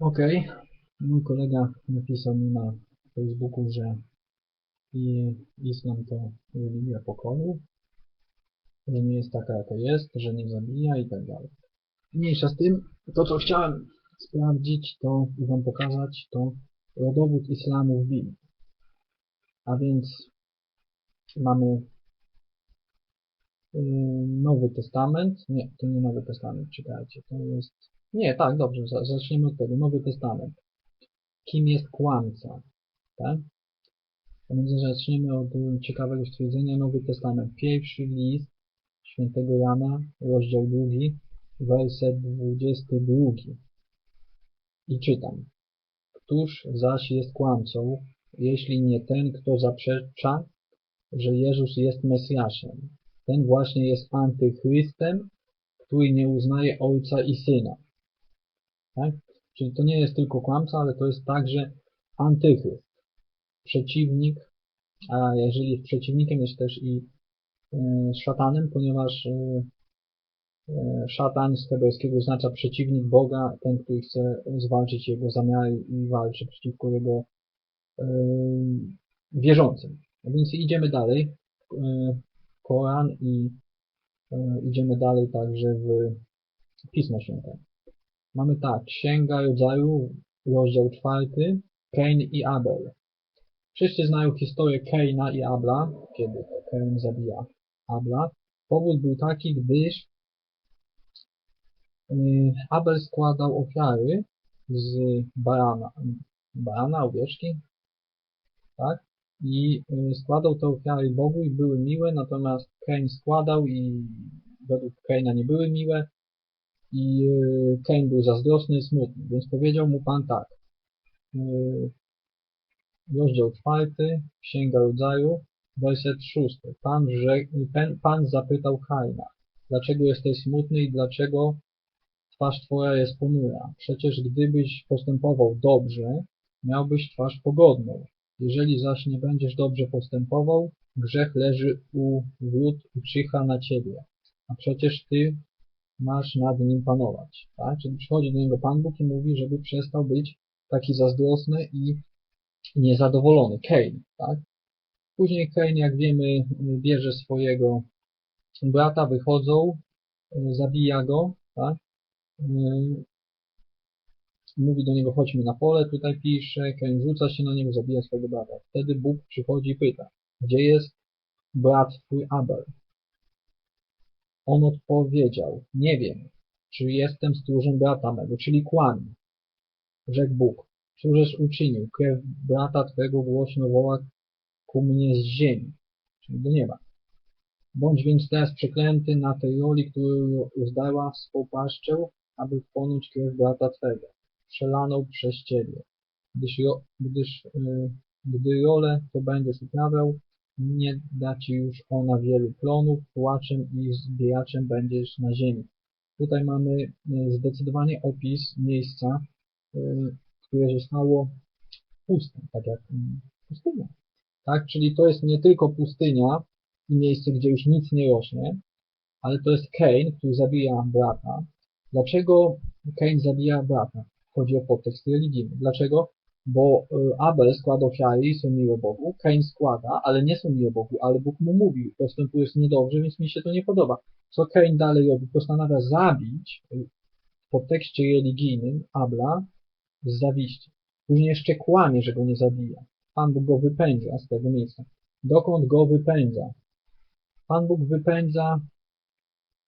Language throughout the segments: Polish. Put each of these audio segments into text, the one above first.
Okej, mój kolega napisał mi na Facebooku, że i islam to religia pokoju, że nie jest taka jaka jest, że nie zabija i tak dalej. Mniejsza z tym, to co chciałem sprawdzić to i wam pokazać to rodowód islamu w Biblii. A więc mamy yy, Nowy Testament, nie, to nie Nowy Testament, czekajcie, to jest, nie, tak, dobrze, za- zaczniemy od tego, Nowy Testament. Kim jest kłamca, tak? A zaczniemy od y, ciekawego stwierdzenia, Nowy Testament, pierwszy list świętego Jana, rozdział drugi, werset 22. I czytam. Któż zaś jest kłamcą, jeśli nie ten, kto zaprzecza, że Jezus jest Mesjaszem? Ten właśnie jest antychrystem, który nie uznaje Ojca i Syna. Tak? Czyli to nie jest tylko kłamca, ale to jest także antychryst. Przeciwnik, a jeżeli jest przeciwnikiem, jest też i y, szatanem, ponieważ y, szatan z hebrajskiego oznacza przeciwnik Boga, ten, który chce zwalczyć jego zamiary i walczy przeciwko jego wierzącym. A więc idziemy dalej. Y, Koran i idziemy dalej także w Pismo Święte. Mamy tak, Księga Rodzaju, rozdział czwarty, Kain i Abel. Wszyscy znają historię Kaina i Abla, kiedy Kain zabija Abla. Powód był taki, gdyż y, Abel składał ofiary z barana, barana, owieczki, tak? I y, składał te ofiary Bogu i były miłe, natomiast Kain składał i według Kaina nie były miłe i y, Kain był zazdrosny i smutny, więc powiedział mu Pan tak. y, Rozdział czwarty, Księga Rodzaju, werset szósty. Pan, pan, zapytał Kaina, dlaczego jesteś smutny i dlaczego twarz twoja jest ponura? Przecież gdybyś postępował dobrze, miałbyś twarz pogodną. Jeżeli zaś nie będziesz dobrze postępował, grzech leży u wrót i czyha na ciebie. A przecież ty masz nad nim panować. Tak? Czyli przychodzi do niego Pan Bóg i mówi, żeby przestał być taki zazdrosny i niezadowolony. Cain, tak? Później Cain, jak wiemy, bierze swojego brata, wychodzą, y, zabija go, tak? Y, Mówi do niego, chodźmy na pole, tutaj pisze, Cain rzuca się na niego, zabija swojego brata. Wtedy Bóg przychodzi i pyta, gdzie jest brat twój Abel? On odpowiedział, nie wiem, czy jestem stróżem brata mego, czyli kłamie. Rzekł Bóg, cóżeś uczynił, krew brata twego głośno woła ku mnie z ziemi, czyli do nieba. Bądź więc teraz przeklęty na tej roli, którą zdała swą paszczę, aby wchłonąć krew brata twego, przelaną przez ciebie. Gdyż, gdyż y, gdy rolę to będziesz uprawiał, nie da ci już ona wielu plonów, płaczem i zbijaczem będziesz na ziemi. Tutaj mamy y, zdecydowanie opis miejsca, y, które zostało puste, tak jak mm, pustynia. Tak, czyli to jest nie tylko pustynia i miejsce, gdzie już nic nie rośnie, ale to jest Cain, który zabija brata. Dlaczego Cain zabija brata? Chodzi o podtekst religijny. Dlaczego? Bo y, Abel składa ofiary i są miłe Bogu, Cain składa, ale nie są miłe Bogu, ale Bóg mu mówił, postępujesz niedobrze, więc mi się to nie podoba. Co Cain dalej robi? Postanawia zabić y, w podtekście religijnym Abla z zawiści. Później jeszcze kłamie, że go nie zabija. Pan Bóg go wypędza z tego miejsca. Dokąd go wypędza? Pan Bóg wypędza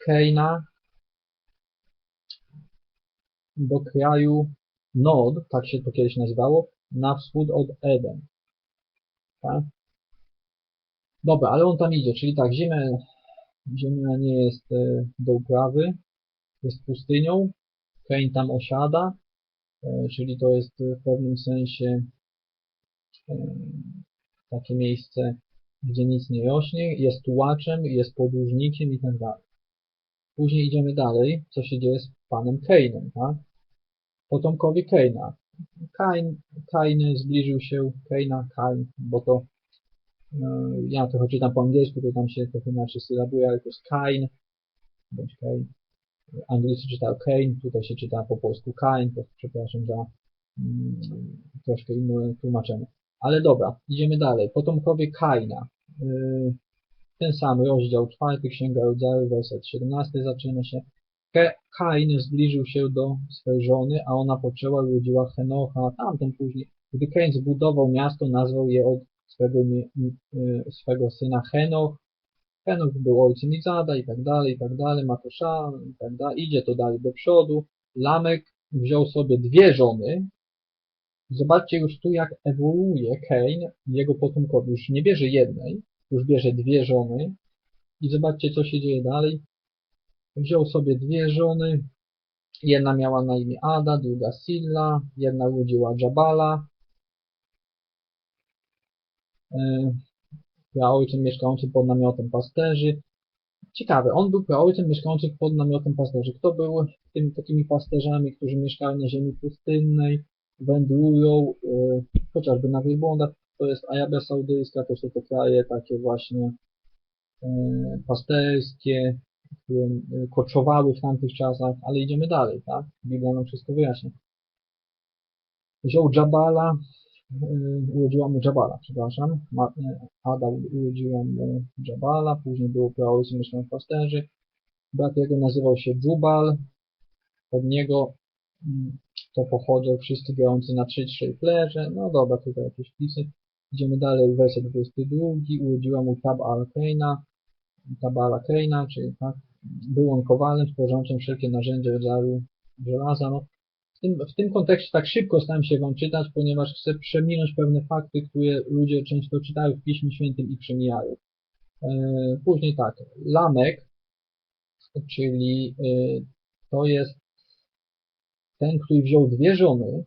Keina do kraju Nod, tak się to kiedyś nazywało, na wschód od Eden. Tak? Dobra, ale on tam idzie, czyli tak, ziemia, ziemia nie jest e, do uprawy, jest pustynią, Kein tam osiada, e, czyli to jest w pewnym sensie e, takie miejsce, gdzie nic nie rośnie, jest tułaczem, jest podróżnikiem i tak dalej. Później idziemy dalej, co się dzieje z panem Kainem, tak? Potomkowie Kaina. Kain, Kain zbliżył się, Kaina, Kain, bo to e, ja trochę czytam po angielsku, to tam się trochę inaczej sylabuje, ale to jest Kain, bądź Kain. Anglicy czytają Kain, tutaj się czyta po polsku Kain, to przepraszam za mm, troszkę inne tłumaczenie. Ale dobra, idziemy dalej. Potomkowie Kaina. Yy, ten sam rozdział czwarty, Księga Rodzaju, werset 17 zaczyna się. Kain zbliżył się do swej żony, a ona poczęła i urodziła Henocha, tamten później. Gdy Kain zbudował miasto, nazwał je od swego, y, swego syna Henoch. Henoch był ojcem Izada i tak dalej, i tak dalej, Matosza, i tak dalej. Idzie to dalej do przodu. Lamek wziął sobie dwie żony. Zobaczcie już tu, jak ewoluuje Kain jego potomkowie. Już nie bierze jednej, już bierze dwie żony. I zobaczcie, co się dzieje dalej. Wziął sobie dwie żony. Jedna miała na imię Ada, druga Silla, jedna urodziła Jabala. Praojcem mieszkającym pod namiotem pasterzy. Ciekawe, on był praojcem mieszkającym pod namiotem pasterzy. Kto był tymi takimi pasterzami, którzy mieszkają na ziemi pustynnej, wędrują, yy, chociażby na wielbłądach? To jest Arabia Saudyjska, to są te kraje takie właśnie yy, pasterskie, które yy, koczowały w tamtych czasach, ale idziemy dalej, tak? Biblia nam wszystko wyjaśnia. Wziął Jabala, yy, urodziła mu Jabala, przepraszam. Yy, Ada urodziła mu Jabala, później było praojcem mieszkając pasterzy. Brat jego nazywał się Jubal. Od niego mm, to pochodzą wszyscy grający na trzy szejflerze. No dobra, tutaj jakieś wpisy. Idziemy dalej, werset 22. Urodziła mu Tab al-Keina, Tab al-Keina, czyli tak, był on kowalem stworzącym wszelkie narzędzia rodzaju żelaza. No, w, tym, w tym kontekście tak szybko staram się Wam czytać, ponieważ chcę przeminąć pewne fakty, które ludzie często czytają w Piśmie Świętym i przemijają. E, Później tak, Lamek, czyli e, to jest ten, który wziął dwie żony,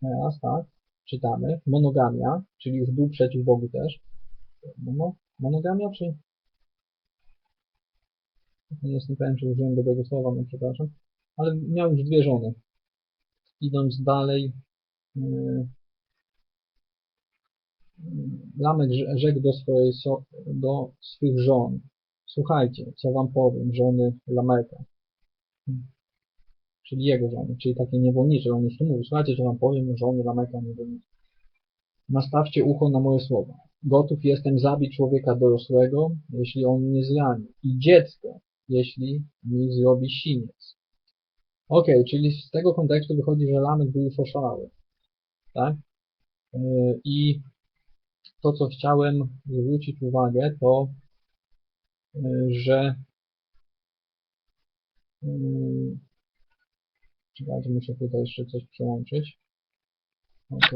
teraz tak, czytamy, monogamia, czyli był przeciw Bogu też. Mono, monogamia, czy? Nie jestem pewien, czy użyłem dobrego słowa, no przepraszam. Ale miał już dwie żony. Idąc dalej, yy, Lamek rze- rzekł do, swojej, do swych żon. Słuchajcie, co wam powiem, żony Lameka. Czyli jego żony, czyli takie niewolnicze. On już tu mówi, słuchajcie, co wam powiem, żony Lameka niewolnicze. Nastawcie ucho na moje słowa. Gotów jestem zabić człowieka dorosłego, jeśli on mnie zrani. I dziecko, jeśli mi zrobi siniec. Okej, czyli z tego kontekstu wychodzi, że Lamek był już oszalały. Tak? Yy, I to, co chciałem zwrócić uwagę, to, yy, że yy, czekajcie, muszę tutaj jeszcze coś przełączyć. Ok.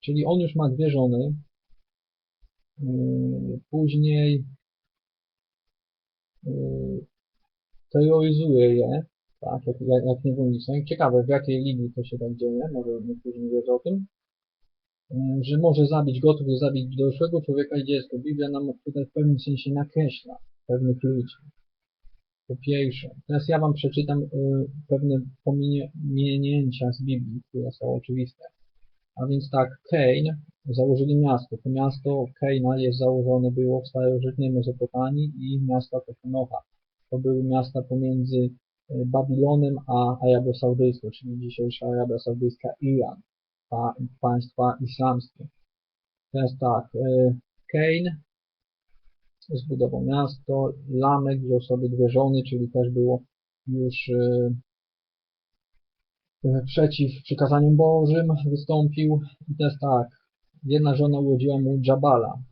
Czyli on już ma dwie żony. Yy, później yy, terroryzuje je, tak, jak, jak, jak niewolnictwo. Ciekawe, w jakiej linii to się tak dzieje, może niektórzy nie wiedzą o tym, Yy, że może zabić, gotów jest zabić dorosłego człowieka i dziecko. Biblia nam tutaj w pewnym sensie nakreśla pewnych ludzi. Po pierwsze, teraz ja Wam przeczytam y, pewne pominięcia z Biblii, które są oczywiste. A więc tak, Kain założyli miasto. To miasto Kaina jest założone było w starożytnej Mezopotamii i miasta to Henocha. To były miasta pomiędzy y, Babilonem a Arabią Saudyjską, czyli dzisiejsza Arabia Saudyjska, Iran, pa, państwa islamskie. Teraz tak, Kain zbudował miasto, Lamek wziął sobie dwie żony, czyli też było już y, przeciw przykazaniom Bożym wystąpił. I teraz tak, jedna żona urodziła mu Jabala.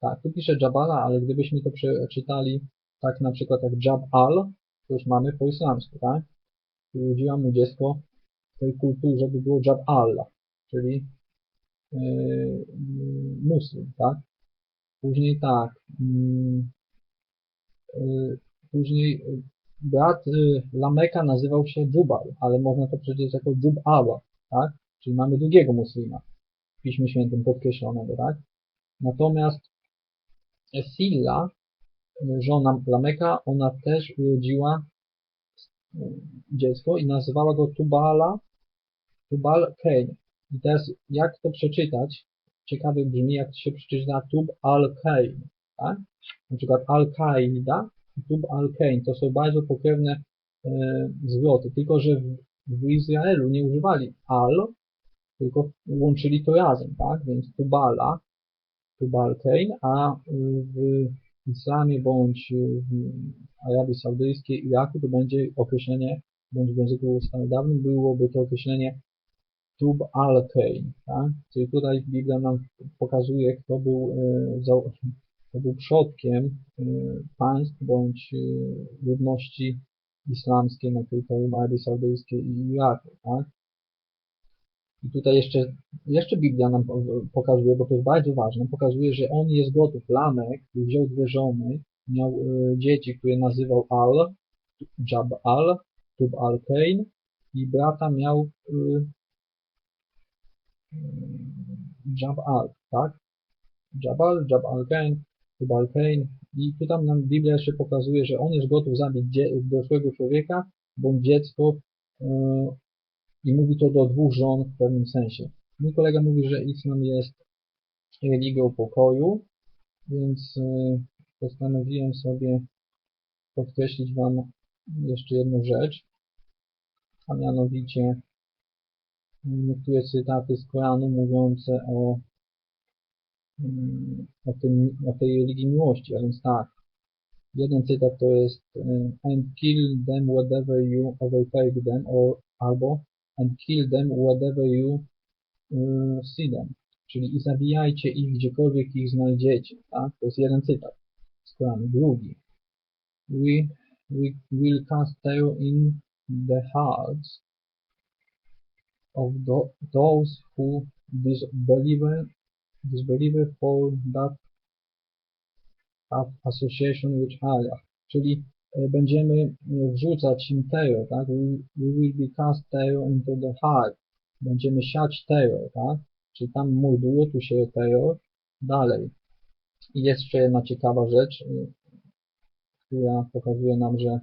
Tak, tu pisze Jabala, ale gdybyśmy to przeczytali tak na przykład jak Jabal, to już mamy po islamsku, tak? Urodziła mu dziecko w tej kulturze by było Jabal, czyli yy, yy, muslim, tak? Później tak, mm, y, później y, brat y, Lameka nazywał się Jubal, ale można to przeczytać jako Jubala, tak? Czyli mamy drugiego muslima w Piśmie Świętym podkreślonego, tak? Natomiast Silla, żona Lameka, ona też urodziła dziecko i nazywała go Tubala, Tubal Kain. I teraz jak to przeczytać? ciekawie brzmi, jak się przeczyta Tub al-Kain, tak? Na przykład Al-Qaida i Tub al-Kain to są bardzo pokrewne e, zwroty, tylko że w, w Izraelu nie używali al, tylko łączyli to razem, tak? Więc Tubala, Tubalkein, a w islamie bądź w Arabii Saudyjskiej, Iraku to będzie określenie, bądź w języku starodawnym byłoby to określenie Tub al-Kain, tak? Czyli tutaj Biblia nam pokazuje, kto był, e, kto był przodkiem e, państw bądź e, ludności islamskiej na terytorium Arabii Saudyjskiej i Iraku, tak? I tutaj jeszcze, jeszcze Biblia nam pokazuje, bo to jest bardzo ważne, pokazuje, że on jest gotów. Lamek wziął dwie żony, miał y, dzieci, które nazywał Al, Jab Al, Tub Al Kain i brata miał y, Jab Al, tak? Jabal, Jab Al Kain, Kain i tu tam nam Biblia jeszcze pokazuje, że on jest gotów zabić dorosłego człowieka bądź dziecko y, i mówi to do dwóch żon w pewnym sensie. Mój kolega mówi, że islam jest religią pokoju, więc y, postanowiłem sobie podkreślić Wam jeszcze jedną rzecz, a mianowicie niektóre cytaty z Koranu mówiące o, o, tym, o tej religii miłości, a więc tak, jeden cytat to jest and kill them whatever you overtake them, or, albo and kill them wherever you uh, see them. Czyli i zabijajcie ich gdziekolwiek ich znajdziecie. Tak? To jest jeden cytat z Koranu. Drugi. We, we will cast terror in the hearts of the, those who disbelieve, disbelieve for that have association with Allah. Czyli będziemy wrzucać im terror, tak? We will be cast terror into the heart. Będziemy siać terror, tak? Czyli tam morduje, tu się terror. Dalej. I jeszcze jedna ciekawa rzecz, która pokazuje nam, że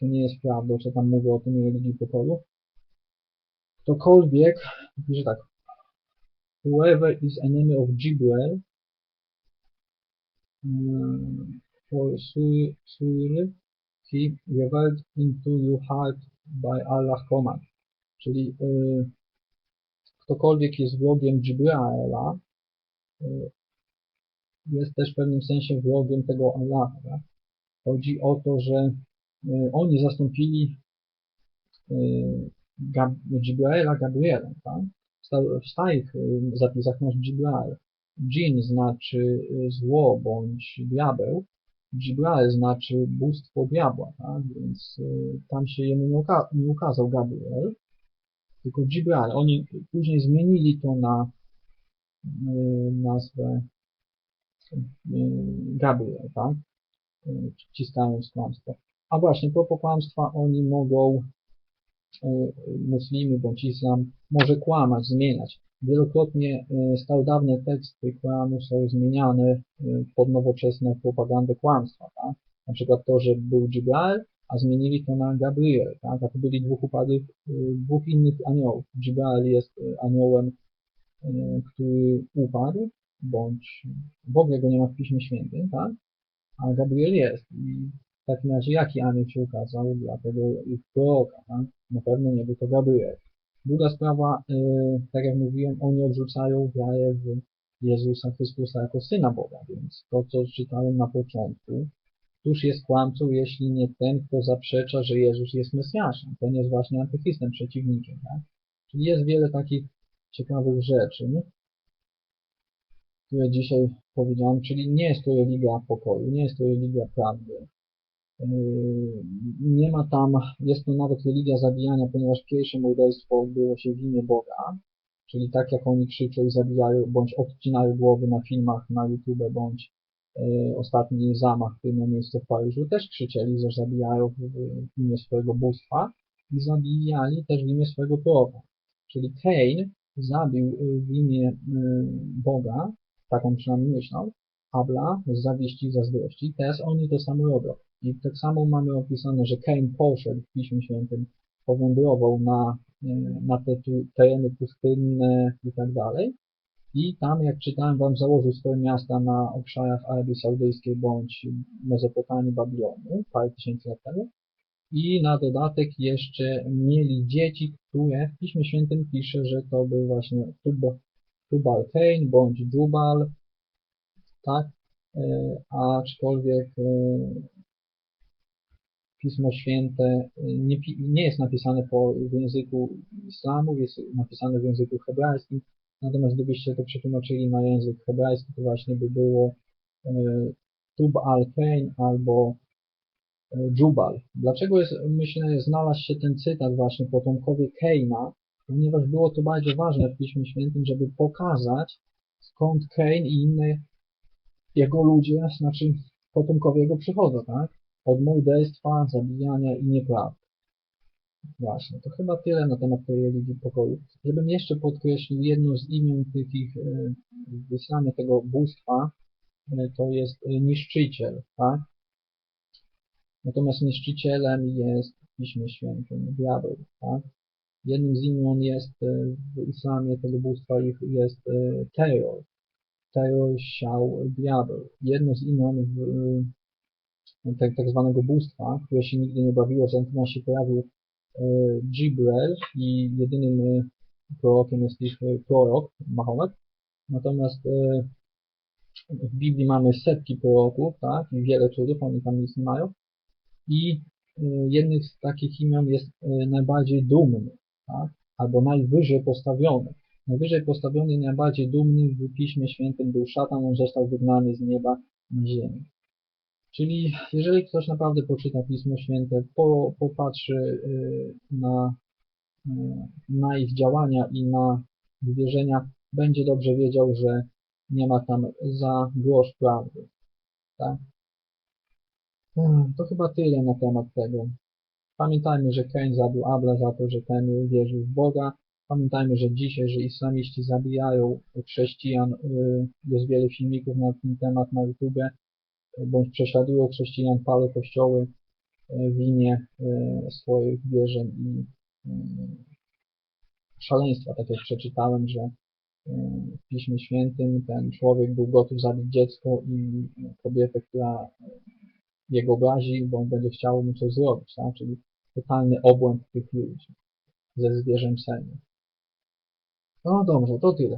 to nie jest prawda, że tam mówię o tym religii pokoju. Ktokolwiek, pisze tak, whoever is enemy of Jibreel, for Surely he revealed into your heart by Allah command. Czyli y, ktokolwiek jest wrogiem Jibraela, y, jest też w pewnym sensie wrogiem tego Allaha. Tak? Chodzi o to, że y, oni zastąpili y, Gab Jibraela Gabrielem. Tak? W starych zapisach masz Jibrael. Jin znaczy y, zło bądź diabeł, Jibrael znaczy bóstwo diabła, tak? więc y, tam się jemu nie, uka nie ukazał Gabriel, tylko Jibrael. Oni później zmienili to na y, nazwę y, Gabriel, tak? Y, wciskając kłamstwo. A właśnie, propos kłamstwa, oni mogą, y, muslimy bądź islam, może kłamać, zmieniać. Wielokrotnie e, starodawne teksty Koranu są zmieniane e, pod nowoczesne propagandę kłamstwa. Tak? Na przykład to, że był Jibrael, a zmienili to na Gabriel, tak? a to byli dwóch upadłych, e, dwóch innych aniołów. Jibrael jest aniołem, który upadł, bądź w ogóle go nie ma w Piśmie Świętym, tak? a Gabriel jest. I w takim razie jaki anioł się ukazał dla tego ich proroka? Tak? Na pewno nie był to Gabriel. Druga sprawa, y, tak jak mówiłem, oni odrzucają wiarę w Jezusa Chrystusa jako Syna Boga, więc to, co czytałem na początku, Któż jest kłamcą, jeśli nie ten, kto zaprzecza, że Jezus jest Mesjaszem? Ten jest właśnie antychrystem, przeciwnikiem. Tak? Czyli jest wiele takich ciekawych rzeczy, które dzisiaj powiedziałem, czyli nie jest to religia pokoju, nie jest to religia prawdy, Yy, nie ma tam, jest to nawet religia zabijania, ponieważ pierwsze morderstwo odbyło się w imię Boga, czyli tak jak oni krzyczą i zabijają, bądź odcinają głowy na filmach na YouTube, bądź y, ostatni zamach, który miał miejsce w Paryżu, też krzyczeli, że zabijają w, imię swojego bóstwa i zabijali też w imię swojego proroka. Czyli Cain zabił w imię Boga, taką przynajmniej myślał, Abla z zawiści i zazdrości. Teraz oni to samo robią. I tak samo mamy opisane, że Cain poszedł w Piśmie Świętym, powędrował na, e, na te tereny pustynne i tak dalej. I tam, jak czytałem wam, założył swoje miasta na obszarach Arabii Saudyjskiej bądź Mezopotamii, Babilonu parę tysięcy lat temu. i na dodatek jeszcze mieli dzieci, które w Piśmie Świętym pisze, że to był właśnie Tub- Tubal Cain bądź Jubal, tak? E, Aczkolwiek e, Pismo Święte e, nie, nie jest napisane po, w języku islamu, jest napisane w języku hebrajskim, natomiast gdybyście to przetłumaczyli na język hebrajski, to właśnie by było e, Tub al-Kain albo Jubal. Dlaczego jest, myślę, znalazł się ten cytat właśnie potomkowie Keina? Ponieważ było to bardzo ważne w Piśmie Świętym, żeby pokazać skąd Kein i inne jego ludzie, znaczy potomkowie jego przychodzą, tak? Od morderstwa, zabijania i nieprawdy. Właśnie, to chyba tyle na temat tej religii pokoju. Żebym jeszcze podkreślił jedno z imion tych ich, w islamie tego bóstwa, e, to jest e, niszczyciel, tak? Natomiast niszczycielem jest w Piśmie Świętym diabeł, tak? Jednym z imion jest e, w islamie tego bóstwa ich jest terror. Terror siał diabeł. Jedno z imion w, tak, tak zwanego bóstwa, które się nigdy nie bawiło, natomiast się pojawił e, Jibrel i jedynym e, prorokiem jest ich e, prorok, Mahomet. Natomiast e, w Biblii mamy setki proroków, tak, i wiele cudów, oni tam nic nie mają. I jednym z takich imion jest najbardziej dumny, tak? albo najwyżej postawiony. Najwyżej postawiony najbardziej dumny w Piśmie Świętym był szatan, on został wygnany z nieba na ziemię. Czyli jeżeli ktoś naprawdę poczyta Pismo Święte, po, popatrzy y, na, y, na ich działania i na wierzenia, będzie dobrze wiedział, że nie ma tam za grosz prawdy. Tak? Hmm, To chyba tyle na temat tego. Pamiętajmy, że Cain zabił Abla za to, że ten wierzył w Boga. Pamiętajmy, że dzisiaj, że islamiści zabijają chrześcijan, y, jest wiele filmików na ten temat na YouTube, bądź prześladują chrześcijan, palą kościoły y, w imię y, swoich wierzeń i y, szaleństwa. Tak jak przeczytałem, że w Piśmie Świętym ten człowiek był gotów zabić dziecko i kobietę, która jego obrazi, bo on będzie chciał mu coś zrobić, tak? czyli totalny obłęd tych ludzi ze zwierzęciem. No dobrze, to tyle.